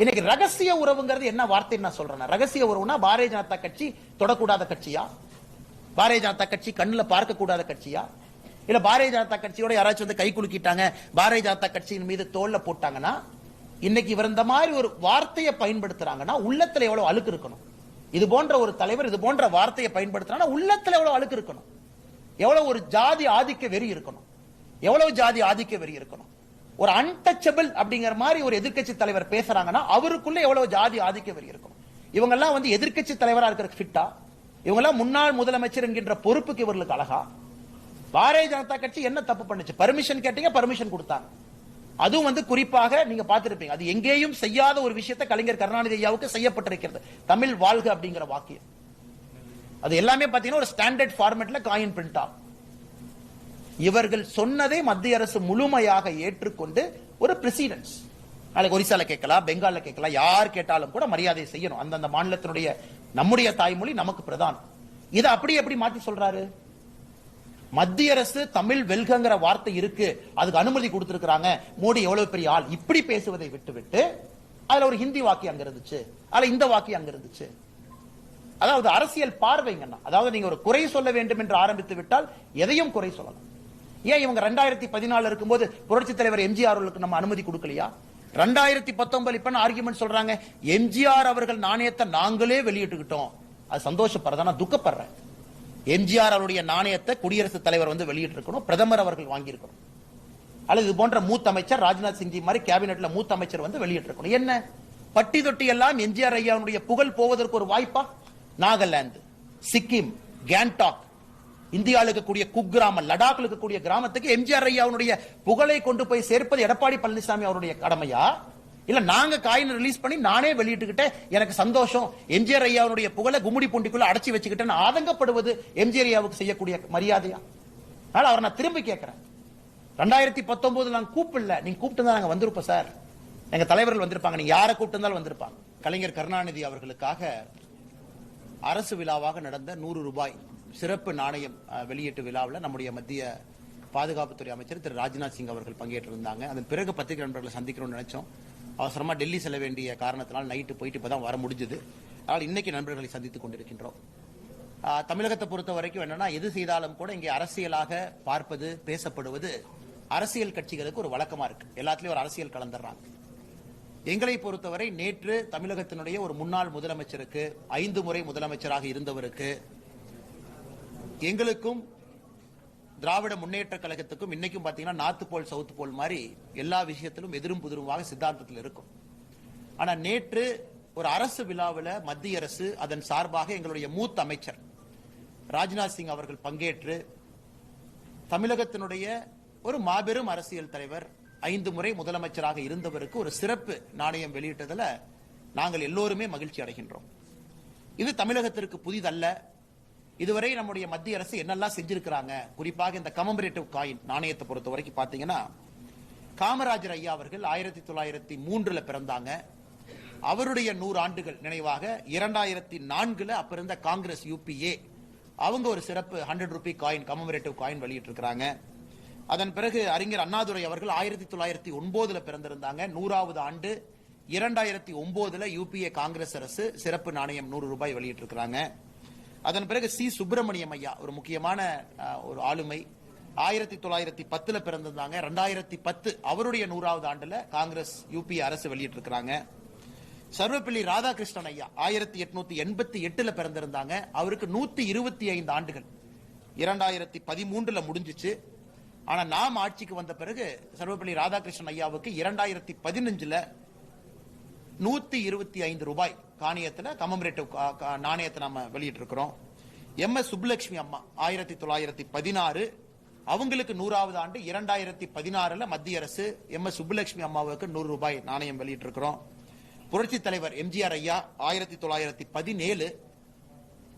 இன்னைக்கு ரகசிய உறவுங்கிறது என்ன வார்த்தை நான் சொல்றேன் ரகசிய உறவுனா பாரதிய ஜனதா கட்சி தொடக்கூடாத கட்சியா? பாரதிய ஜனதா கட்சி கண்ணுல பார்க்க கூடாத கட்சியா? இல்ல பாரதிய ஜனதா கட்சியோட யாராச்சும் வந்து கை குலுக்கிட்டாங்க பாரதிய ஜனதா கட்சியின் மீது தோல்ல போட்டாங்கன்னா இன்னைக்கு இவர் இந்த மாதிரி ஒரு வார்த்தையை பயன்படுத்துறாங்கன்னா உள்ளத்துல எவ்வளவு அழுக்கு இருக்கணும்? இது போன்ற ஒரு தலைவர் இது போன்ற வார்த்தையை பயன்படுத்துறாங்கன்னா உள்ளத்துல எவ்வளவு அழுக்கு இருக்கணும்? எவ்வளவு ஒரு ஜாதி ஆதிக்க வெறி இருக்கணும்? எவ்வளவு ஜாதி ஆதிக்க வெறி இருக்கணும்? ஒரு அன்டச்சபிள் அப்படிங்கிற மாதிரி ஒரு எதிர்க்கட்சி தலைவர் பேசுறாங்கன்னா அவருக்குள்ள எவ்வளவு ஜாதி ஆதிக்கம் இருக்கும். இவங்கெல்லாம் இவங்க எல்லாம் வந்து எதிர்க்கட்சி தலைவரா இருக்கிற ஃபிட்டா இவங்க எல்லாம் முன்னாள் முதலமைச்சர் என்கின்ற பொறுப்புக்கு இவர்களுக்கு அழகா? பாரதிய ஜனதா கட்சி என்ன தப்பு பண்ணுச்சு? பர்மிஷன் கேட்டீங்க பர்மிஷன் கொடுத்தாங்க. அதுவும் வந்து குறிப்பாக நீங்க பார்த்திருப்பீங்க. அது எங்கேயும் செய்யாத ஒரு விஷயத்தை கலைஞர் கருணாநிதி ஐயாவுக்கு செய்யப்பட்டிருக்கிறது. தமிழ் வாழ்க அப்படிங்கிற வாக்கியம். அது எல்லாமே பாத்தீங்கன்னா ஒரு ஸ்டாண்டர்ட் ஃபார்மேட்ல காயின் பிரிண்ட் ஆகும். இவர்கள் சொன்னதை மத்திய அரசு முழுமையாக ஏற்றுக்கொண்டு ஒரு பிரசிடன்ஸ் நாளைக்கு ஒரிசால கேட்கலாம் பெங்கால்ல கேட்கலாம் யார் கேட்டாலும் கூட மரியாதை செய்யணும். அந்தந்த மாநிலத்தினுடைய நம்முடைய தாய்மொழி நமக்கு பிரதானம். இதை அப்படி எப்படி மாத்தி சொல்றாரு? மத்திய அரசு தமிழ் வெல்கங்கிற வார்த்தை இருக்கு அதுக்கு அனுமதி கொடுத்திருக்கிறாங்க. மோடி எவ்வளவு பெரிய ஆள். இப்படி பேசுவதை விட்டுவிட்டு அதுல ஒரு ஹிந்தி வாக்கியம் அங்க இருந்துச்சு. அதுல இந்த வாக்கியம் அங்க இருந்துச்சு. அதாவது அரசியல் பார்வைங்கண்ணா அதாவது நீங்க ஒரு குறை சொல்ல வேண்டும் என்று ஆரம்பித்து விட்டால் எதையும் குறை சொல்லலாம். ஏன் இவங்க ரெண்டாயிரத்தி பதினாலு இருக்கும்போது புரட்சி தலைவர் எம்ஜிஆர் அவர்களுக்கு நம்ம அனுமதி கொடுக்கலையா? ரெண்டாயிரத்தி பத்தொன்பது இப்ப ஆர்குமெண்ட் சொல்றாங்க? எம்ஜிஆர் அவர்கள் நாணயத்தை நாங்களே வெளியிட்டுக்கிட்டோம். அது சந்தோஷப்படுறதா நான் துக்கப்படுறேன். எம்ஜிஆர் அவருடைய நாணயத்தை குடியரசுத் தலைவர் வந்து வெளியிட்டு இருக்கணும் பிரதமர் அவர்கள் வாங்கியிருக்கணும். அல்லது இது போன்ற மூத்த அமைச்சர் ராஜ்நாத் சிங்ஜி மாதிரி கேபினெட்ல மூத்த அமைச்சர் வந்து வெளியிட்டு இருக்கணும் என்ன? பட்டி தொட்டி எல்லாம் எம்ஜிஆர் ஐயாவுடைய புகழ் போவதற்கு ஒரு வாய்ப்பா? நாகாலாந்து சிக்கிம் கேங்டாக் இந்தியாவில் இருக்கக்கூடிய குக்கிராமம் லடாக்ல இருக்கக்கூடிய கிராமத்துக்கு எம்ஜிஆர் ஐயாவுடைய புகழை கொண்டு போய் சேர்ப்பது எடப்பாடி பழனிசாமி அவருடைய கடமையா? இல்ல நாங்க காயின் ரிலீஸ் பண்ணி நானே வெளியிட்டுக்கிட்டேன் எனக்கு சந்தோஷம். எம்ஜிஆர் ஐயாவுடைய புகழை கும்முடி பூண்டிக்குள்ள அடைச்சி வச்சுக்கிட்டேன்னு ஆதங்கப்படுவது எம்ஜிஆர் ஐயாவுக்கு செய்யக்கூடிய மரியாதையா? அதனால அவரை நான் திரும்பி கேட்கிறேன். ரெண்டாயிரத்தி பத்தொன்பது நான் கூப்பிடல. நீங்க கூப்பிட்டு நாங்க வந்திருப்போம் சார். எங்க தலைவர்கள் வந்திருப்பாங்க. நீங்க யாரை கூப்பிட்டு இருந்தாலும் வந்திருப்பாங்க. கலைஞர் கருணாநிதி அவர்களுக்காக அரசு விழாவாக நடந்த நூறு ரூபாய் சிறப்பு நாணயம் வெளியீட்டு விழாவில் நம்முடைய மத்திய பாதுகாப்புத்துறை அமைச்சர் திரு ராஜ்நாத் சிங் அவர்கள் பங்கேற்றிருந்தாங்க. அதன் பிறகு பத்திரிகை நண்பர்களை சந்திக்கணும்னு நினைச்சோம். அவசரமாக டெல்லி செல்ல வேண்டிய காரணத்தினால் நைட்டு போயிட்டு இப்பதான் வர முடிஞ்சது. அதனால் இன்னைக்கு நண்பர்களை சந்தித்துக் கொண்டிருக்கின்றோம். தமிழகத்தை பொறுத்த வரைக்கும் என்னன்னா எது செய்தாலும் கூட இங்கே அரசியலாக பார்ப்பது பேசப்படுவது அரசியல் கட்சிகளுக்கு ஒரு வழக்கமாக இருக்கு. எல்லாத்துலேயும் ஒரு அரசியல் கலந்துடுறாங்க. எங்களை பொறுத்தவரை நேற்று தமிழகத்தினுடைய ஒரு முன்னாள் முதலமைச்சருக்கு ஐந்து முறை முதலமைச்சராக இருந்தவருக்கு எங்களுக்கும் திராவிட முன்னேற்ற கழகத்துக்கும் இன்னைக்கும் பார்த்தீங்கன்னா நார்த் போல் சவுத் போல் மாதிரி எல்லா விஷயத்திலும் எதிரும் புதிருமாக சித்தாந்தத்தில் இருக்கும். ஆனால் நேற்று ஒரு அரசு விழாவில் மத்திய அரசு அதன் சார்பாக எங்களுடைய மூத்த அமைச்சர் ராஜ்நாத் சிங் அவர்கள் பங்கேற்று தமிழகத்தினுடைய ஒரு மாபெரும் அரசியல் தலைவர் ஐந்து முறை முதலமைச்சராக இருந்தவருக்கு ஒரு சிறப்பு நாணயம் வெளியிட்டதில் நாங்கள் எல்லோருமே மகிழ்ச்சி அடைகின்றோம். இது தமிழகத்திற்கு புதிதல்ல. இதுவரை நம்முடைய மத்திய அரசு என்னெல்லாம் செஞ்சிருக்கிறாங்க? குறிப்பாக இந்த கமம்பரேட்டிவ் காயின் நாணயத்தை பொறுத்த வரைக்கும் பார்த்தீங்கன்னா காமராஜர் ஐயா அவர்கள் ஆயிரத்தி தொள்ளாயிரத்தி மூன்றுல பிறந்தாங்க. அவருடைய நூறு ஆண்டுகள் நினைவாக இரண்டாயிரத்தி நான்குல அப்ப இருந்த காங்கிரஸ் யூபிஏ அவங்க ஒரு சிறப்பு hundred rupee coin commemorative coin வெளியிட்டிருக்கிறாங்க. அதன் பிறகு அறிஞர் அண்ணாதுரை அவர்கள் ஆயிரத்தி தொள்ளாயிரத்தி ஒன்பதுல பிறந்திருந்தாங்க. நூறாவது ஆண்டு இரண்டாயிரத்தி ஒன்பதுல யூபிஏ காங்கிரஸ் அரசு சிறப்பு நாணயம் நூறு ரூபாய் வெளியிட்டிருக்கிறாங்க. அதன் பிறகு சி சுப்பிரமணியம் ஐயா ஒரு முக்கியமான ஒரு ஆளுமை. ஆயிரத்தி தொள்ளாயிரத்தி பத்துல பிறந்திருந்தாங்க. ரெண்டாயிரத்தி பத்து அவருடைய நூறாவது ஆண்டுல காங்கிரஸ் யூபி அரசு வெளியிட்டிருக்கிறாங்க. சர்வப்பள்ளி ராதாகிருஷ்ணன் ஐயா ஆயிரத்தி எட்நூத்தி எண்பத்தி எட்டுல பிறந்திருந்தாங்க. அவருக்கு நூத்தி இருபத்தி ஐந்து ஆண்டுகள். இரண்டாயிரத்தி பதிமூன்றுல முடிஞ்சிச்சு. ஆனா நாம் ஆட்சிக்கு வந்த பிறகு சர்வப்பள்ளி ராதாகிருஷ்ணன் ஐயாவுக்கு இரண்டாயிரத்தி பதினஞ்சுல நூத்தி இருபத்தி ஐந்து ரூபாய் காணியத்துல கமமரேட்டிவ் நாணயத்தை நம்ம வெளியிட்டு இருக்கிறோம் எம். எஸ். சுப்புலட்சுமி அம்மா ஆயிரத்தி தொள்ளாயிரத்தி பதினாறு. அவங்களுக்கு நூறாவது ஆண்டு இரண்டாயிரத்தி பதினாறுல மத்திய அரசு எம். எஸ். சுப்புலட்சுமி அம்மாவுக்கு நூறு ரூபாய் நாணயம் வெளியிட்டு இருக்கிறோம் புரட்சி தலைவர் எம்ஜிஆர் ஐயா ஆயிரத்தி தொள்ளாயிரத்தி பதினேழு.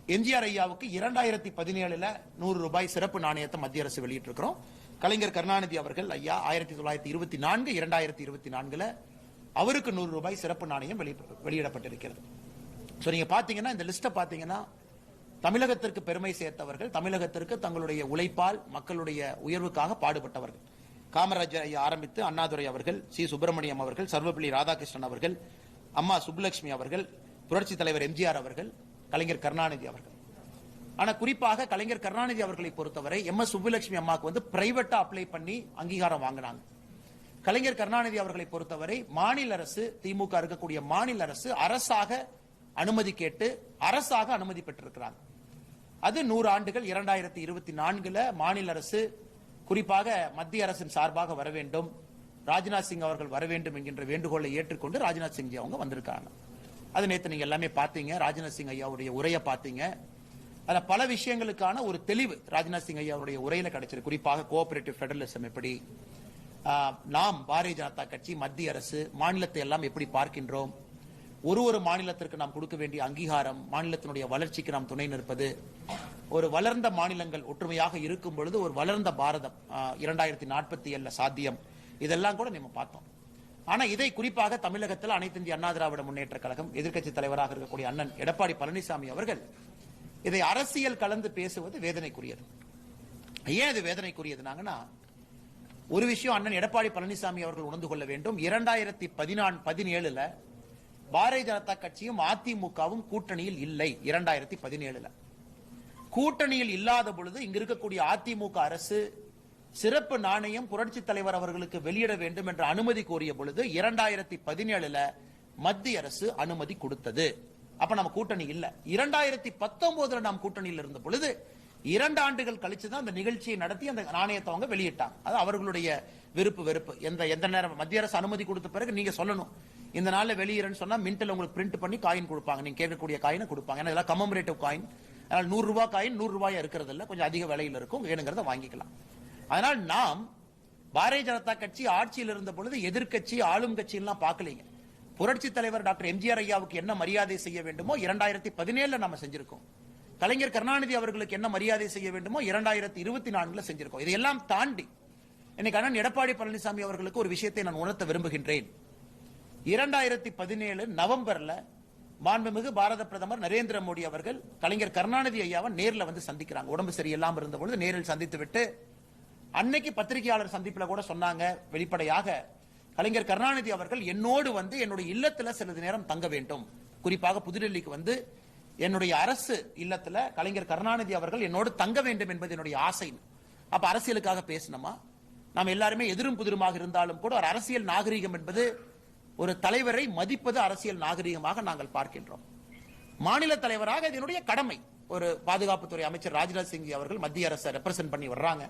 எம்ஜிஆர் ஐயாவுக்கு இரண்டாயிரத்தி பதினேழுல நூறு ரூபாய் சிறப்பு நாணயத்தை மத்திய அரசு வெளியிட்டு இருக்கிறோம் கலைஞர் கருணாநிதி அவர்கள் ஐயா ஆயிரத்தி தொள்ளாயிரத்தி இருபத்தி நான்கு இரண்டாயிரத்தி இருபத்தி நான்குல அவருக்கு நூறு ரூபாய் சிறப்பு நாணயம் வெளியிட- வெளியிடப்பட்டிருக்கிறது. ஸோ நீங்கள் பார்த்தீங்கன்னா இந்த லிஸ்ட்டை பார்த்தீங்கன்னா தமிழகத்திற்கு பெருமை சேர்த்தவர்கள் தமிழகத்திற்கு தங்களுடைய உழைப்பால் மக்களுடைய உயர்வுக்காக பாடுபட்டவர்கள். காமராஜர் ஐயா ஆரம்பித்து அண்ணாதுரை அவர்கள் சி. சுப்பிரமணியம் அவர்கள் சர்வபள்ளி ராதாகிருஷ்ணன் அவர்கள் அம்மா சுப்புலட்சுமி அவர்கள் புரட்சி தலைவர் எம்ஜிஆர் அவர்கள் கலைஞர் கருணாநிதி அவர்கள். ஆனா குறிப்பாக கலைஞர் கருணாநிதி அவர்களை பொறுத்தவரை எம். எஸ். சுப்புலட்சுமி அம்மாவுக்கு வந்து பிரைவேட்டா அப்ளை பண்ணி அங்கீகாரம் வாங்கினாங்க. கலைஞர் கருணாநிதி அவர்களை பொறுத்தவரை மாநில அரசு திமுக இருக்கக்கூடிய மாநில அரசு அரசாக அனுமதி கேட்டு அரசாக அனுமதி பெற்றிருக்கிறாங்க அது நூறு ஆண்டுகள் இரண்டாயிரத்தி இருபத்தி நான்குல மாநில அரசு குறிப்பாக மத்திய அரசின் சார்பாக வர வேண்டும் ராஜ்நாத் சிங் அவர்கள் வர வேண்டும் என்கின்ற வேண்டுகோளை ஏற்றுக்கொண்டு ராஜ்நாத் சிங் அவங்க வந்திருக்காங்க. அது நேற்று நீங்க எல்லாமே பார்த்தீங்க ராஜ்நாத் சிங் ஐயாவுடைய உரையை பார்த்தீங்க. அதில் பல விஷயங்களுக்கான ஒரு தெளிவு ராஜ்நாத் சிங் ஐயாவுடைய உரையில கிடைச்சிருக்கு. குறிப்பாக கோஆபரேட்டிவ் ஃபெடரலிசம் எப்படி நாம் பாரதிய ஜனதா கட்சி மத்திய அரசு மாநிலத்தை எல்லாம் எப்படி பார்க்கின்றோம்? ஒரு ஒரு மாநிலத்திற்கு நாம் கொடுக்க வேண்டிய அங்கீகாரம் மாநிலத்தினுடைய வளர்ச்சிக்கு நாம் துணை நிற்பது. ஒரு வளர்ந்த மாநிலங்கள் ஒற்றுமையாக இருக்கும் பொழுது ஒரு வளர்ந்த பாரதம் இரண்டாயிரத்தி நாற்பத்தி ஏழுல சாத்தியம். இதெல்லாம் கூட நம்ம பார்த்தோம். ஆனா இதை குறிப்பாக தமிழகத்தில் அனைத்து இந்திய அண்ணா திராவிட முன்னேற்ற கழகம் எதிர்க்கட்சி தலைவராக இருக்கக்கூடிய அண்ணன் எடப்பாடி பழனிசாமி அவர்கள் இதை அரசியல் கலந்து பேசுவது வேதனைக்குரியது. ஏன் இது வேதனைக்குரியதுனாங்கன்னா ஒரு விஷயம் அண்ணன் எடப்பாடி பழனிசாமி அவர்கள் உணர்ந்து கொள்ள வேண்டும். இரண்டாயிரத்தி பதினான் பதினேழுல பாரதிய ஜனதா கட்சியும் அதிமுகவும் கூட்டணியில் இல்லை. இரண்டாயிரத்தி பதினேழுல. கூட்டணியில் இல்லாத பொழுது இங்க இருக்கக்கூடிய அதிமுக அரசு சிறப்பு நாணயம் புரட்சி தலைவர் அவர்களுக்கு வெளியிட வேண்டும் என்ற அனுமதி கோரிய பொழுது இரண்டாயிரத்தி பதினேழுல மத்திய அரசு அனுமதி கொடுத்தது. அப்ப நம்ம கூட்டணி இல்ல. இரண்டாயிரத்தி பத்தொன்பதுல நாம் கூட்டணியில் இருந்த பொழுது இரண்டு ஆண்டுகள் கழிச்சு தான் அந்த நிகழ்ச்சியை நடத்தி அந்த நாணயத்தை அவங்க வெளியிட்டாங்க. அது அவர்களுடைய விருப்பு வெறுப்பு. எந்த எந்த நேரம் மத்திய அரசு அனுமதி கொடுத்த பிறகு நீங்க சொல்லணும். இந்த நாளில் வெளியிறன்னு சொன்னா மின்டல் உங்களுக்கு பிரிண்ட் பண்ணி காயின் கொடுப்பாங்க. நீங்க கேட்கக்கூடிய காயினை கொடுப்பாங்க. ஏன்னா இதெல்லாம் கமமரேட்டிவ் காயின் அதனால் நூறு ரூபாய் காயின் நூறு ரூபாயா இருக்கிறது இல்லை கொஞ்சம் அதிக விலையில் இருக்கும். வேணுங்கிறத வாங்கிக்கலாம். அதனால் நாம் பாரதிய ஜனதா கட்சி ஆட்சியில் இருந்த பொழுது எதிர்க்கட்சி ஆளும் கட்சியெல்லாம் பார்க்கலீங்க. புரட்சி தலைவர் டாக்டர் எம்ஜிஆர் ஐயாவுக்கு என்ன மரியாதை செய்ய வேண்டுமோ இரண்டாயிரத்தி பதினேழுல நம்ம செஞ்சிருக்கோம். கலைஞர் கருணாநிதி அவர்களுக்கு என்ன மரியாதை செய்ய வேண்டுமோ இரண்டாயிரத்தி இருபத்தி நான்குல செஞ்சிருக்கோம். இதையெல்லாம் தாண்டி இன்னைக்கு அண்ணன் எடப்பாடி பழனிசாமி அவர்களுக்கு ஒரு விஷயத்தை நான் உணர்த்த விரும்புகின்றேன். இரண்டாயிரத்தி பதினேழு நவம்பர்ல மாண்புமிகு பாரத பிரதமர் நரேந்திர மோடி அவர்கள் கலைஞர் கருணாநிதி ஐயாவை நேரில் வந்து சந்திக்கிறாங்க. உடம்பு சரியில்லாம இருந்த பொழுது நேரில் சந்தித்து விட்டு அன்னைக்கு பத்திரிகையாளர் சந்திப்பில் கூட சொன்னாங்க வெளிப்படையாக கலைஞர் கருணாநிதி அவர்கள் என்னோடு வந்து என்னுடைய இல்லத்தில் சிறிது நேரம் தங்க வேண்டும். குறிப்பாக புதுடெல்லிக்கு வந்து என்னுடைய அரசு இல்லத்துல கலைஞர் கருணாநிதி அவர்கள் என்னோடு தங்க வேண்டும் என்பது என்னுடைய ஆசை. அப்ப அரசியலுக்காக பேசணுமா? நாம் எல்லாருமே எதிரும் புதிருமாக இருந்தாலும் கூட ஒரு அரசியல் நாகரீகம் என்பது ஒரு தலைவரை மதிப்பது அரசியல் நாகரீகமாக நாங்கள் பார்க்கின்றோம். மாநில தலைவராக இது என்னுடைய கடமை. ஒரு பாதுகாப்புத்துறை அமைச்சர் ராஜ்நாத் சிங் அவர்கள் மத்திய அரசை ரெப்ரசென்ட் பண்ணி வர்றாங்க.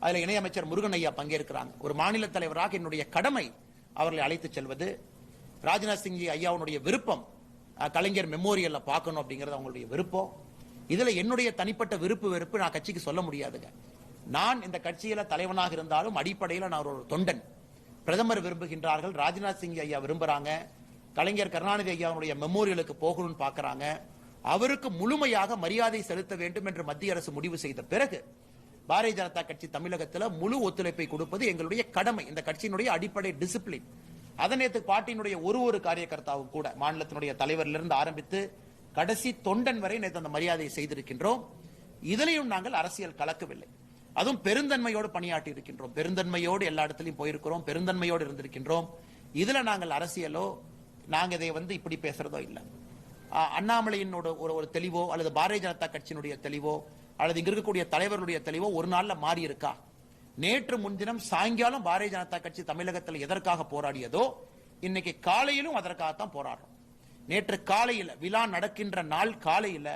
அதில் இணையமைச்சர் முருகன் ஐயா பங்கேற்கிறாங்க. ஒரு மாநில தலைவராக என்னுடைய கடமை அவர்களை அழைத்துச் செல்வது. ராஜ்நாத் சிங் ஐயாவுடைய விருப்பம் கலைஞர் மெமோரியல்ல பார்க்கணும் அப்படிங்கறது அவங்களுடைய விருப்பம். இதுல என்னுடைய தனிப்பட்ட விருப்பு வெறுப்பு நான் கட்சிக்கு சொல்ல முடியாதுங்க. நான் இந்த கட்சியில தலைவனாக இருந்தாலும் அடிப்படையில் நான் ஒரு தொண்டன். பிரதமர் விரும்புகின்றார்கள் ராஜ்நாத் சிங் ஐயா விரும்புறாங்க கலைஞர் கருணாநிதி ஐயாவுடைய மெமோரியலுக்கு போகணும்னு பாக்குறாங்க அவருக்கு முழுமையாக மரியாதை செலுத்த வேண்டும் என்று மத்திய அரசு முடிவு செய்த பிறகு பாரதிய ஜனதா கட்சி தமிழகத்துல முழு ஒத்துழைப்பை கொடுப்பது எங்களுடைய கடமை. இந்த கட்சியினுடைய அடிப்படை டிசிப்ளின் அதனேத்து பார்ட்டியினுடைய ஒரு ஒரு காரியகர்த்தாவும் கூட மாநிலத்தினுடைய தலைவரிலிருந்து ஆரம்பித்து கடைசி தொண்டன் வரை நேற்று அந்த மரியாதையை செய்திருக்கின்றோம். இதிலையும் நாங்கள் அரசியல் கலக்கவில்லை. அதுவும் பெருந்தன்மையோடு பணியாற்றி இருக்கின்றோம். பெருந்தன்மையோடு எல்லா இடத்துலையும் போயிருக்கிறோம். பெருந்தன்மையோடு இருந்திருக்கின்றோம். இதுல நாங்கள் அரசியலோ நாங்க இதை வந்து இப்படி பேசுறதோ இல்லை. அண்ணாமலையினோட ஒரு ஒரு தெளிவோ அல்லது பாரதிய ஜனதா கட்சியினுடைய தெளிவோ அல்லது இங்க இருக்கக்கூடிய தலைவர்களுடைய தெளிவோ ஒரு நாள்ல மாறி இருக்கா நேற்று முன்தினம் சாயங்காலம் பாரதிய ஜனதா கட்சி தமிழகத்தில் எதற்காக போராடியதோ இன்னைக்கு காலையிலும் அதற்காகத்தான் போராடுறோம். நேற்று காலையில் விழா நடக்கின்ற நாள் காலையில்